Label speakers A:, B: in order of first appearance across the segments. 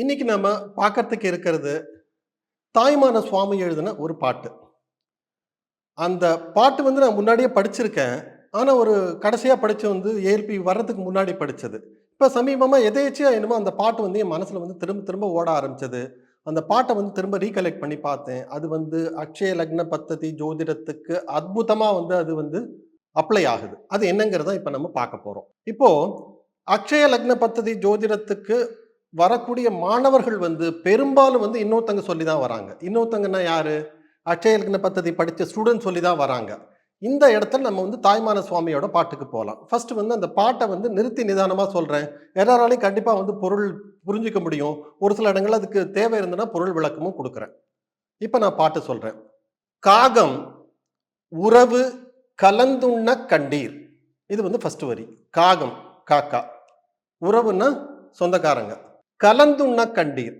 A: இன்னைக்கு நம்ம பார்க்கறதுக்கு இருக்கிறது தாய்மான சுவாமி எழுதின ஒரு பாட்டு. அந்த பாட்டு வந்து நான் முன்னாடியே படிச்சிருக்கேன். ஆனால் ஒரு கடைசியாக படித்து வந்து ஏஎல்பி வர்றதுக்கு முன்னாடி படித்தது இப்போ சமீபமாக எதேச்சியாக என்னமோ அந்த பாட்டு வந்து என் மனசில் வந்து திரும்ப திரும்ப ஓட ஆரம்பிச்சது. அந்த பாட்டை வந்து திரும்ப ரீகலெக்ட் பண்ணி பார்த்தேன். அது வந்து அக்ஷய லக்ன பத்ததி ஜோதிடத்துக்கு அற்புதமாக வந்து அது வந்து அப்ளை ஆகுது. அது என்னங்கிறத இப்போ நம்ம பார்க்க போகிறோம் இப்போது அக்ஷய லக்ன பத்ததி ஜோதிடத்துக்கு வரக்கூடிய மாணவர்கள் வந்து பெரும்பாலும் வந்து இன்னொருத்தங்க சொல்லி தான் வராங்க. இன்னொருத்தங்கன்னா யாரு? அட்சய லக்ன பத்ததி படித்த ஸ்டூடெண்ட் சொல்லி தான் வராங்க. இந்த இடத்துல நம்ம வந்து தாய்மான சுவாமியோட பாட்டுக்கு போகலாம் ஃபர்ஸ்ட் வந்து அந்த பாட்டை வந்து நிறுத்தி நிதானமாக சொல்கிறேன் எல்லாராலையும் கண்டிப்பாக வந்து பொருள் புரிஞ்சிக்க முடியும். ஒரு சில இடங்கள் அதுக்கு தேவை இருந்ததுன்னா பொருள் விளக்கமும் கொடுக்குறேன். இப்போ நான் பாட்டு சொல்கிறேன் காகம் உறவு கலந்துண்ண கண்டீர். இது வந்து ஃபர்ஸ்ட் வரி. காகம் காக்கா. உறவுன்னா சொந்தக்காரங்க. கலந்துண்ண கண்டீர்.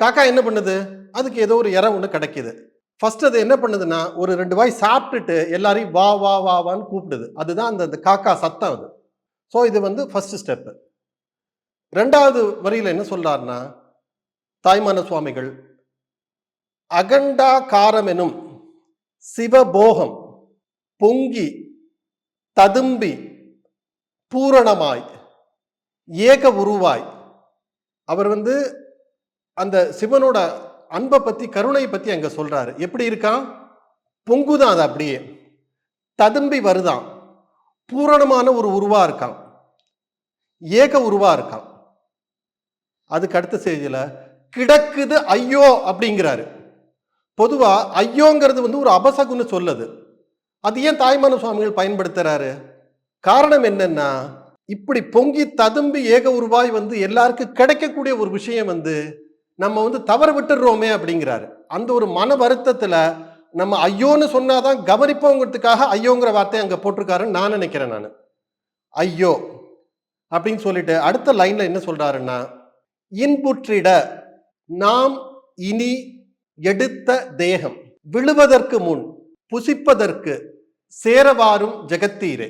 A: காக்கா என்ன பண்ணுது? அதுக்கு ஏதோ ஒரு இறை ஒன்று கிடைக்கிது. ஃபர்ஸ்ட் அது என்ன பண்ணுதுன்னா ஒரு ரெண்டு வாய் சாப்பிட்டுட்டு எல்லாரையும் வா வா வா வான்னு கூப்பிடுது. அதுதான் அந்த காக்கா சத்தம் அது. ஸோ இது வந்து ஃபர்ஸ்ட் ஸ்டெப்பு ரெண்டாவது வரியில் என்ன சொல்கிறாருன்னா தாய்மான சுவாமிகள் அகண்டா காரமெனும் சிவபோகம் பொங்கி ததும்பி பூரணமாய் ஏக உருவாய் அவர் வந்து அந்த சிவனோட அன்பை பற்றி கருணையை பற்றி அங்கே சொல்கிறாரு எப்படி இருக்கான்? பொங்குதான் அது அப்படியே. ததும்பி வருதான். பூரணமான ஒரு உருவாக இருக்கான். ஏக உருவாக இருக்கான். அதுக்கு அடுத்த செய்தியில் கிடக்குது ஐயோ அப்படிங்கிறாரு. பொதுவாக ஐயோங்கிறது வந்து ஒரு அபசகுன்னு சொல்லுது. அது ஏன் தாய்மான சுவாமிகள் பயன்படுத்துகிறாரு காரணம் என்னென்னா இப்படி பொங்கி ததும்பி ஏக உருவாய் வந்து எல்லாருக்கும் கிடைக்கக்கூடிய ஒரு விஷயம் வந்து நம்ம வந்து தவறு விட்டுடுறோமே அப்படிங்கிறாரு. அந்த ஒரு மன வருத்தத்தில் நம்ம ஐயோன்னு சொன்னாதான் கவனிப்போங்கிறதுக்காக ஐயோங்கிற வார்த்தையை அங்கே போட்டிருக்காருன்னு நான் நினைக்கிறேன் நான். ஐயோ அப்படின்னு சொல்லிட்டு அடுத்த லைனில் என்ன சொல்கிறாருன்னா இன்புற்றிட நாம் இனி எடுத்த தேகம் விழுவதற்கு முன் புசிப்பதற்கு சேரவாரும் ஜெகத்தீரே.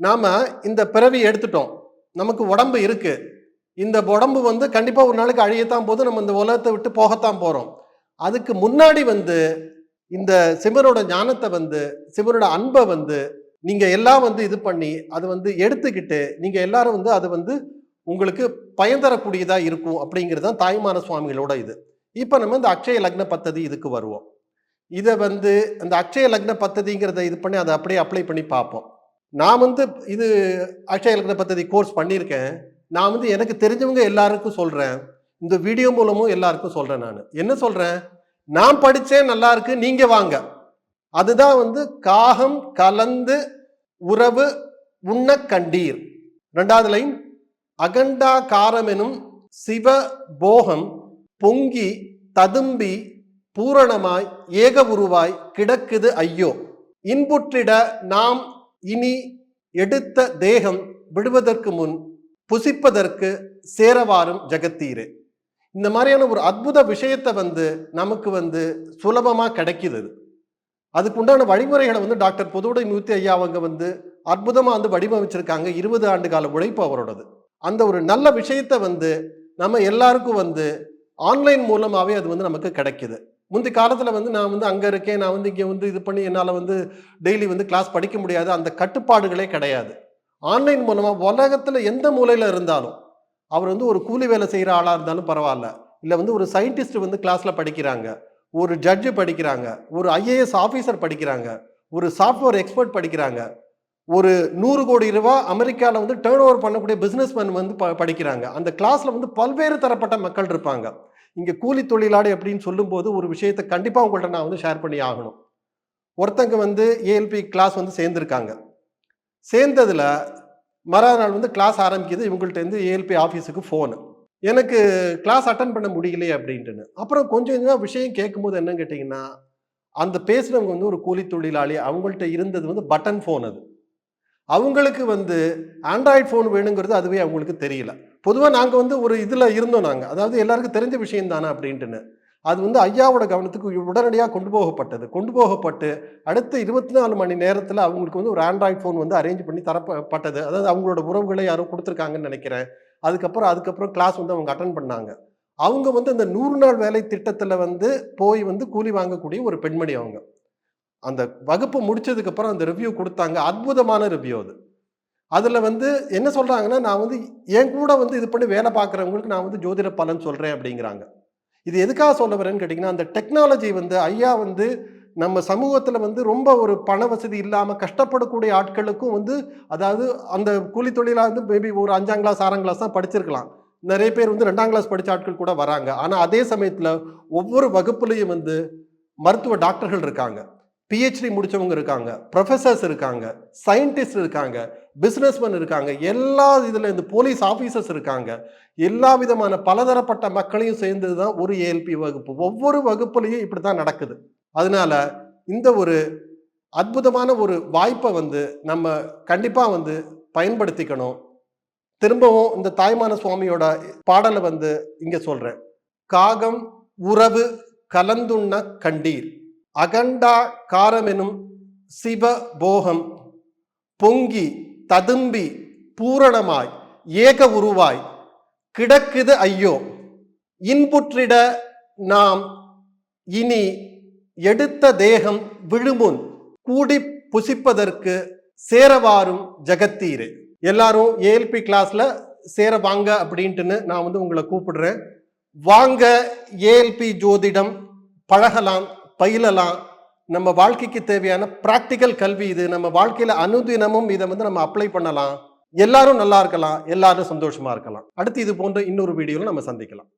A: நாம் இந்த பிறவி எடுத்துட்டோம். நமக்கு உடம்பு இருக்கு. இந்த உடம்பு வந்து கண்டிப்பாக ஒரு நாளைக்கு அழியத்தான் போது நம்ம இந்த உலகத்தை விட்டு போகத்தான் போகிறோம் அதுக்கு முன்னாடி வந்து இந்த சிவனோட ஞானத்தை வந்து சிவனோட அன்பை வந்து நீங்கள் எல்லாம் வந்து இது பண்ணி அது வந்து எடுத்துக்கிட்டு நீங்கள் எல்லாரும் வந்து அது வந்து உங்களுக்கு பயன் தரக்கூடியதாக இருக்கும் அப்படிங்கிறது தான் தாய்மான சுவாமிகளோட இது. இப்போ நம்ம இந்த அக்ஷய லக்ன பத்ததி இதுக்கு வருவோம். இதை வந்து அந்த அக்ஷய லக்ன பத்ததிங்கிறத இது பண்ணி அதை அப்படியே அப்ளை பண்ணி பார்ப்போம். நான் வந்து இது அக்ஷய இலக்கண பத்ததி கோர்ஸ் பண்ணியிருக்கேன். நான் வந்து எனக்கு தெரிஞ்சவங்க எல்லாருக்கும் சொல்கிறேன் இந்த வீடியோ மூலமும் எல்லாருக்கும் சொல்கிறேன் நான். என்ன சொல்கிறேன் நான் படித்தேன் நல்லா இருக்கு நீங்கள் வாங்க. அதுதான் வந்து காகம் கலந்து உறவு உண்ண கண்டீர். ரெண்டாவது லைன் அகண்டா காரமெனும் சிவ போகம் பொங்கி ததும்பி பூரணமாய் ஏக உருவாய் கிடக்குது ஐயோ. இன்புற்றிட நாம் இனி எடுத்த தேகம் விடுவதற்கு முன் புசிப்பதற்கு சேரவாரும் ஜெகத்தீரு. இந்த மாதிரியான ஒரு அற்புத விஷயத்தை வந்து நமக்கு வந்து சுலபமாக கிடைக்குது. அது. அதுக்கு உண்டான வழிமுறைகளை வந்து டாக்டர் புதுவுடை நூத்தி ஐயா அவங்க வந்து அற்புதமாக வந்து வடிவமைச்சிருக்காங்க. இருபது ஆண்டு கால உழைப்பு அவரோடது. அந்த ஒரு நல்ல விஷயத்தை வந்து நம்ம எல்லாருக்கும் வந்து ஆன்லைன் மூலமாகவே அது வந்து நமக்கு கிடைக்குது. முந்தைய காலத்தில் வந்து நான் வந்து அங்கே இருக்கேன் நான் வந்து இங்கே வந்து இது பண்ணி என்னால் வந்து டெய்லி வந்து கிளாஸ் படிக்க முடியாது. அந்த கட்டுப்பாடுகளே கிடையாது. ஆன்லைன் மூலமாக உலகத்தில் எந்த மூலையில் இருந்தாலும் அவர் வந்து ஒரு கூலி வேலை செய்கிற ஆளாக இருந்தாலும் பரவாயில்ல. இல்லை வந்து ஒரு சயின்டிஸ்ட் வந்து கிளாஸில் படிக்கிறாங்க. ஒரு ஜட்ஜு படிக்கிறாங்க. ஒரு ஐஏஎஸ் ஆஃபீஸர் படிக்கிறாங்க. ஒரு சாஃப்ட்வேர் எக்ஸ்பர்ட் படிக்கிறாங்க. ஒரு நூறு கோடி ரூபா அமெரிக்காவில் வந்து டேர்ன் ஓவர் பண்ணக்கூடிய பிஸ்னஸ் வந்து ப படிக்கிறாங்க. அந்த கிளாஸில் வந்து பல்வேறு தரப்பட்ட மக்கள் இருப்பாங்க. இங்கே கூலி தொழிலாளி அப்படின்னு சொல்லும்போது ஒரு விஷயத்தை கண்டிப்பாக உங்கள்கிட்ட நான் வந்து ஷேர் பண்ணி ஆகணும். ஒருத்தங்க வந்து ஏஎல்பி கிளாஸ் வந்து சேர்ந்துருக்காங்க. சேர்ந்ததில் மறுநாள் வந்து கிளாஸ் ஆரம்பிக்குது. இவங்கள்ட்ட இருந்து ஏஎல்பி ஆஃபீஸுக்கு ஃபோனு எனக்கு கிளாஸ் அட்டன் பண்ண முடியலையே அப்படின்ட்டுன்னு. அப்புறம் கொஞ்சம் கொஞ்சமாக விஷயம் கேட்கும்போது என்னன்னு கேட்டிங்கன்னா அந்த பேசுகிறவங்க வந்து ஒரு கூலி தொழிலாளி அவங்கள்ட்ட இருந்தது வந்து பட்டன் ஃபோன் அது. அவங்களுக்கு வந்து ஆண்ட்ராய்ட் ஃபோன் வேணுங்கிறது அதுவே அவங்களுக்கு தெரியல. பொதுவாக நாங்கள் வந்து ஒரு இதில் இருந்தோம் நாங்கள் அதாவது எல்லாருக்கும் தெரிஞ்ச விஷயம் தானே அப்படின்ட்டுன்னு. அது வந்து ஐயாவோட கவனத்துக்கு உடனடியாக கொண்டு போகப்பட்டது. கொண்டு போகப்பட்டு அடுத்த இருபத்தி நாலு மணி நேரத்தில் அவங்களுக்கு வந்து ஒரு ஆண்ட்ராய்ட் ஃபோன் வந்து அரேஞ்ச் பண்ணி தரப்பட்டது. அதாவது அவங்களோட உறவுகளை யாரும் கொடுத்துருக்காங்கன்னு நினைக்கிறேன். அதுக்கப்புறம் அதுக்கப்புறம் கிளாஸ் வந்து அவங்க அட்டன் பண்ணாங்க. அவங்க வந்து அந்த நூறு நாள் வேலை திட்டத்தில் வந்து போய் வந்து கூலி வாங்கக்கூடிய ஒரு பெண்மணி அவங்க. அந்த வகுப்பு முடிச்சதுக்கு அப்புறம் அந்த ரிவ்யூ கொடுத்தாங்க. அற்புதமான ரிவ்யூ அது. அதில் வந்து என்ன சொல்கிறாங்கன்னா நான் வந்து என் கூட வந்து இது பண்ணி வேலை பார்க்குறவங்களுக்கு நான் வந்து ஜோதிட பலன் சொல்கிறேன் அப்படிங்கிறாங்க. இது எதுக்காக சொல்ல வரேன்னு கேட்டிங்கன்னா அந்த டெக்னாலஜி வந்து ஐயா வந்து நம்ம சமூகத்தில் வந்து ரொம்ப ஒரு பண வசதி இல்லாமல் கஷ்டப்படக்கூடிய ஆட்களுக்கும் வந்து அதாவது அந்த கூலி தொழிலாக வந்து மேபி ஒரு அஞ்சாம் கிளாஸ் ஆறாம் கிளாஸ் தான் படிச்சிருக்கலாம். நிறைய பேர் வந்து ரெண்டாம் கிளாஸ் படித்த ஆட்கள் கூட வராங்க. ஆனால் அதே சமயத்தில் ஒவ்வொரு வகுப்புலேயும் வந்து மருத்துவ டாக்டர்கள் இருக்காங்க. பிஹெச்டி முடித்தவங்க இருக்காங்க ப்ரொஃபசர்ஸ் இருக்காங்க சயின்டிஸ்ட் இருக்காங்க பிஸ்னஸ்மேன் இருக்காங்க எல்லா இதில் இந்த போலீஸ் ஆஃபீஸர்ஸ் இருக்காங்க. எல்லா விதமான பலதரப்பட்ட மக்களையும் சேர்ந்தது தான் ஒரு ஏஎல்பி வகுப்பு. ஒவ்வொரு வகுப்புலையும் இப்படி தான் நடக்குது. அதனால இந்த ஒரு அற்புதமான ஒரு வாய்ப்பை வந்து நம்ம கண்டிப்பாக வந்து பயன்படுத்திக்கணும். திரும்பவும் இந்த தாய்மான சுவாமியோட பாடலை வந்து இங்கே சொல்கிறேன் காகம் உறவு கலந்துண்ண கண்டீர். அகண்டா காரமெனும் சிவ போகம் பொங்கி ததும்பி பூரணமாய் ஏக உருவாய். கிடக்குது ஐயோ இன்புற்றிட நாம் இனி எடுத்த தேகம் விழுமுன் கூடி புசிப்பதற்கு சேரவாரும் ஜகத்தீரு. எல்லாரும் ஏஎல்பி கிளாஸ்ல சேர வாங்க அப்படின்ட்டுன்னு நான் வந்து உங்களை கூப்பிடுறேன். வாங்க ஏஎல்பி ஜோதிடம் பழகலாம். பயிலலாம் நம்ம வாழ்க்கைக்கு தேவையான ப்ராக்டிக்கல் கல்வி இது. நம்ம வாழ்க்கையில அனுதினமும் இதை வந்து நம்ம அப்ளை பண்ணலாம். எல்லாரும் நல்லா இருக்கலாம் எல்லாரும் சந்தோஷமா இருக்கலாம். அடுத்து இது போன்ற இன்னொரு வீடியோவில் நம்ம சந்திக்கலாம்.